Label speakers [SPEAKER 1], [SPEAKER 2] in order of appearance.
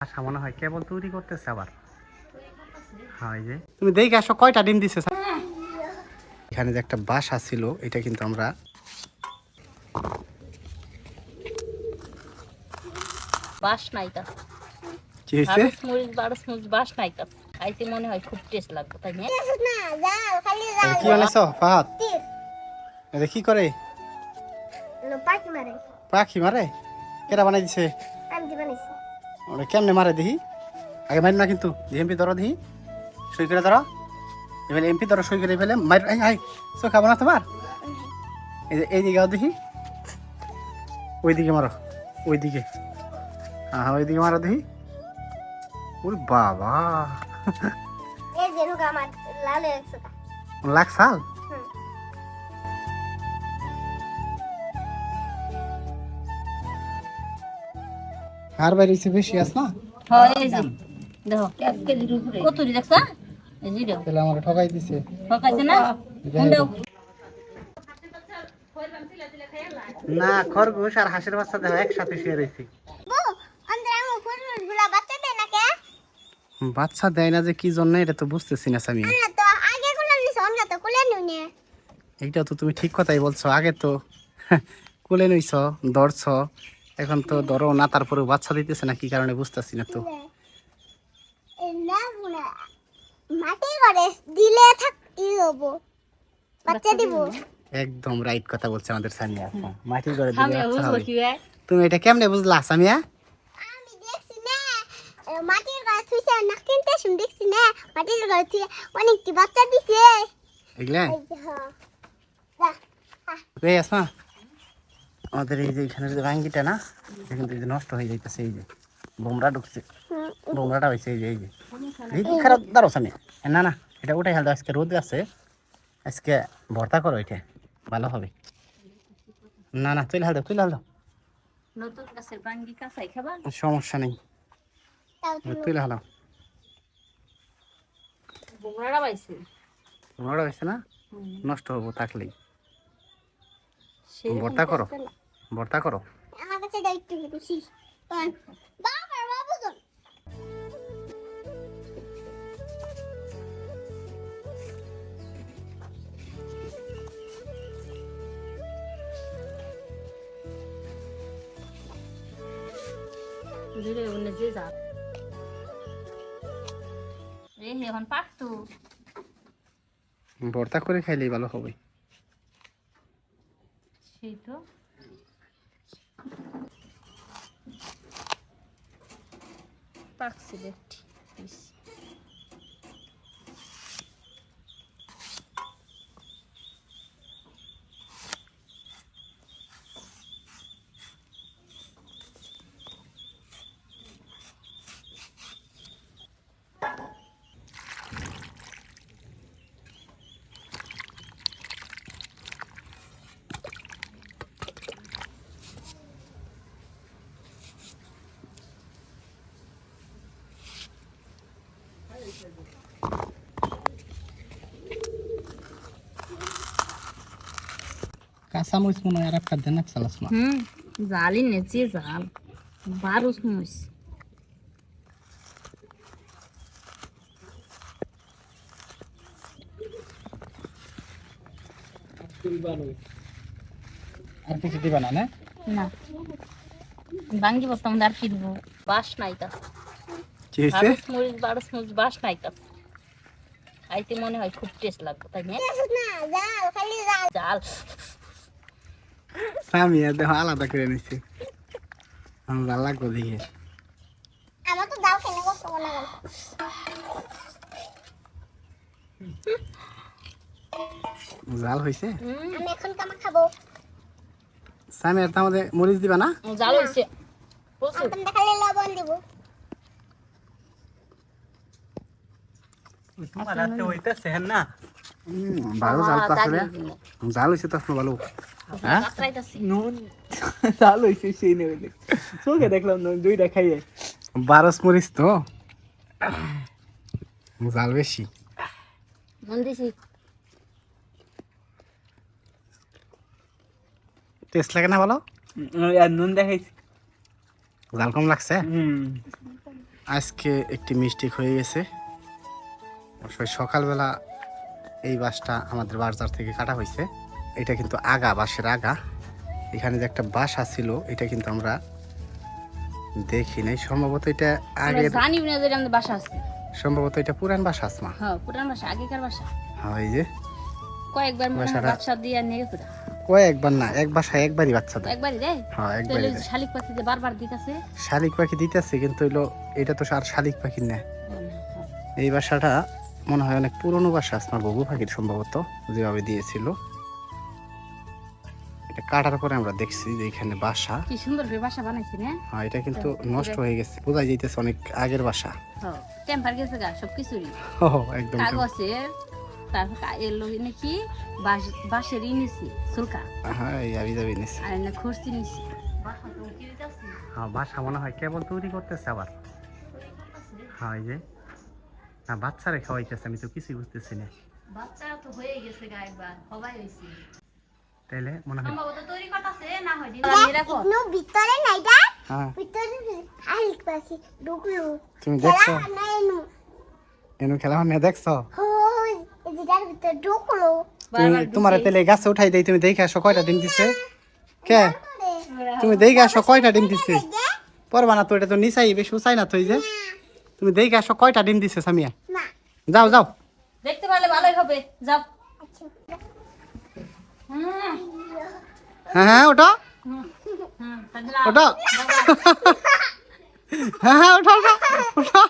[SPEAKER 1] আশা মনে হয় কেবল তৈরি করতেছে আবার। হ্যাঁ এই যে। তুমি দেখে আসো কয়টা ডিম দিছে এখানে যে একটা বাসা ছিল এটা কিন্তু আমরা
[SPEAKER 2] বাস নাইকা
[SPEAKER 1] কি
[SPEAKER 2] বারোস মরিচ বাস খাইতে মনে হয় খুব টেস্ট লাগবে তাই না?
[SPEAKER 1] এটা কি বানাইছো ফাহাদ? এটা কি করে? পাখি মারে। কেটা বানাই দিছে? ওটা কেমনে মারে দেখি আগে মারি না কিন্তু এমপি ধরো দেখি সই করে ধরো। এবার এমপি ধরো সই করে ফেলে মারি আই আই চো খাব না তোমার? এই যে এই দিকে দেখি ওই দিকে মারো ওই দিকে। হ্যাঁ হ্যাঁ, ওই দিকে মারো দেখি ওরে বাবা। লাখ সাল? আর বাইরে বেশি আস না?
[SPEAKER 2] হ্যাঁ এই যে। দেখো এক কেজির উপরে কতুরি দেখছ? এই যে দেখো।
[SPEAKER 1] তাহলে আমার ঠকাই দিছে।
[SPEAKER 2] ঠকাইছে না? কোনটাও
[SPEAKER 1] না খরগোশ আর হাঁসের বাচ্চা দেখো একসাথে শুয়ে রয়েছে। বাচ্চা দেয় না যে কি জন্য এটা তো বুঝতেছি না আমি এইটা তো তুমি ঠিক কথাই বলছো আগে তো। কোলে নইছ ধরছ। এখন তো ধরো না তারপরে বাচ্চা দিতেছে না কি কারণে বুঝতেছি না তো।
[SPEAKER 3] মাটি করে দিলে থাক ই হব? বাচ্চা দিব?
[SPEAKER 1] একদম রাইট কথা বলছে আমাদের সামিয়া মাটির ঘরে দিলে বাচ্চা হবে। তুমি এটা কেমনে বুঝলা সামিয়া?
[SPEAKER 3] আমি দেখছি না মাটির ঘরে থুইছে না কিনতে শুন দেখছি না মাটির ঘরে থুয়ে অনেকটি বাচ্চা দিছে।
[SPEAKER 1] এগুলা?
[SPEAKER 3] হ্যাঁ।
[SPEAKER 1] আসমা। আমাদের এই যে এখানে যে ভাঙ্গিটা না এই যে নষ্ট হয়ে যাইতেছে এই যে বোমরা ঢুকছে। বোমরাটা হয়েছে এই যে এই যে। এই যে খারাপ দাঁড়ো সামনে না না এটা উঠাই হালদা আজকে রোদ আছে আজকে ভর্তা করো এটা ভালো হবে। না না তুই হাল দাও তুই হাল দাও। সমস্যা নেই। তুই হালাও
[SPEAKER 2] বোমরাটা পাইছে
[SPEAKER 1] বোমরাটা হয়েছে না? নষ্ট হব থাকলেই। ভর্তা করো। ভর্তা করো।
[SPEAKER 3] আমার কাছে দাও একটু বেশি কারণ বাবা বাবু
[SPEAKER 2] যে যা। রে এখন পাকতো
[SPEAKER 1] ভর্তা করে খাইলেই ভালো হবে।
[SPEAKER 2] সেই তো। পাকছে দেখছি ইস।
[SPEAKER 1] কাঁচা মরিচ মনে হয় আর একটা দেন এক চালাস না
[SPEAKER 2] হুম জালি নেচে জাল। বারোস মুস
[SPEAKER 1] আর কিছু দিবা না না?
[SPEAKER 2] না। বাঙ্গি বসতাম আর কি দেবো? বাস নাই তা।
[SPEAKER 1] কি
[SPEAKER 2] বারোস মরিচ বারোস মরিচ বাস নাই তা। খাইতে মনে হয় খুব টেস্ট লাগবে তাই না?
[SPEAKER 3] না জাল খালি জাল।
[SPEAKER 2] জাল।
[SPEAKER 1] সামিয়া দেখো আলাদা করে নিচ্ছে আমার ভালো লাগবো দেখে।
[SPEAKER 3] আমার তো দাও কেন কষ্ট
[SPEAKER 1] জাল হয়েছে
[SPEAKER 3] আমি এখন কামা খাব।
[SPEAKER 1] সামিয়ার তো আমাদের মরিচ দিবা না?
[SPEAKER 2] জাল
[SPEAKER 3] দেখালে লবণ দিব।
[SPEAKER 1] ভালো জাল তো আসলে জাল হয়েছে তো আসলে ভালো। হ্যাঁ?
[SPEAKER 4] নুন। চাল হয়েছে সেই নেবে চোখে দেখলাম না দুইটা খাইয়ে
[SPEAKER 1] বারোস মরিচ তো। জাল বেশি।
[SPEAKER 2] মন দিছি।
[SPEAKER 1] টেস্ট লাগে না
[SPEAKER 4] আর নুন দেখাইছি।
[SPEAKER 1] জাল কম লাগছে?
[SPEAKER 4] হুম।
[SPEAKER 1] আজকে একটি মিস্টেক হয়ে গেছে। সকালবেলা এই বাসটা আমাদের বাজার থেকে কাটা হয়েছে। এটা কিন্তু আগা বাঁশের আগা। এখানে যে একটা বাসা ছিল এটা কিন্তু আমরা দেখি নাই। সম্ভবত এটা আগের
[SPEAKER 2] জানি না যে আমাদের বাসা আছে।
[SPEAKER 1] সম্ভবত এটা পুরান বাসা আসমা
[SPEAKER 2] হ্যাঁ পুরান বাসা আগেকার বাসা।
[SPEAKER 1] হ্যাঁ এই যে।
[SPEAKER 2] কয়েকবার মনে হয় বাচ্চা দিয়ে নিয়ে গেছে।
[SPEAKER 1] কয়েকবার না এক বাসায় একবারই বাচ্চা দেয়।
[SPEAKER 2] একবারই দেয়?
[SPEAKER 1] হ্যাঁ একবারই দেয়।
[SPEAKER 2] শালিক পাখি যে বারবার দিতেছে।
[SPEAKER 1] শালিক পাখি দিতেছে কিন্তু হইল এটা তো আর শালিক পাখি না এই বাসাটা মনে হয় অনেক পুরনো বাসা আপনার বগু পাখির সম্ভবত যেভাবে দিয়েছিল। এটা কাটার পরে আমরা দেখছি যে এখানে বাসা।
[SPEAKER 2] কি সুন্দর করে বাসা বানাইছি না
[SPEAKER 1] হ্যাঁ এটা কিন্তু নষ্ট হয়ে গেছে বোঝা যাইতেছে অনেক আগের বাসা।
[SPEAKER 2] টেম্পার গেছে গা সব কিছুরই।
[SPEAKER 1] ও একদম।
[SPEAKER 2] কাগজের তারপর এলো নাকি বাঁশ বাঁশের ই নিছি সুলকা
[SPEAKER 1] হ্যাঁ এই আবি যাবি নিছে।
[SPEAKER 2] আর না খরচি নিছি। বাসা তো উঠে দিতেছি
[SPEAKER 1] হ্যাঁ বাসা মনে হয় কেবল তৈরি করতেছে আবার। হ্যাঁ এই যে। না বাচ্চারে খাওয়াইতেছে আমি তো কিছুই বুঝতেছি না।
[SPEAKER 2] বাচ্চা তো হয়ে গেছে গা একবার সবাই হয়েছে
[SPEAKER 1] তাইলে মনে হয়
[SPEAKER 2] সম্ভবত তৈরি করতেছে না হয় রাখো
[SPEAKER 3] নো ভিতরে নাই দা
[SPEAKER 1] হ্যাঁ।
[SPEAKER 3] ভিতরে পাখি ঢুকলো।
[SPEAKER 1] তুমি দেখছ?
[SPEAKER 3] খেলা নু
[SPEAKER 1] এনু। খেলা হয় না দেখছ?
[SPEAKER 3] হই যেটার ভিতরে ঢুকলো।
[SPEAKER 1] তোমার তেলে গাছে উঠাই দেই তুমি দেখে আসো কয়টা ডিম দিছে। কে? তুমি দেখে আসো কয়টা ডিম দিছে। পরবা না তো এটা তো নিচাই বেশি উচাই না তো এই যে। তুমি দেখে আসো কয়টা ডিম দিছে সামিয়া?
[SPEAKER 3] না।
[SPEAKER 1] যাও যাও।
[SPEAKER 2] দেখতে পারলে ভালোই হবে যাও।
[SPEAKER 3] আচ্ছা।
[SPEAKER 2] হ্যাঁ
[SPEAKER 1] হ্যাঁ হ্যাঁ ওটা ওটা হ্যাঁ হ্যাঁ ওটা ওটা ওটা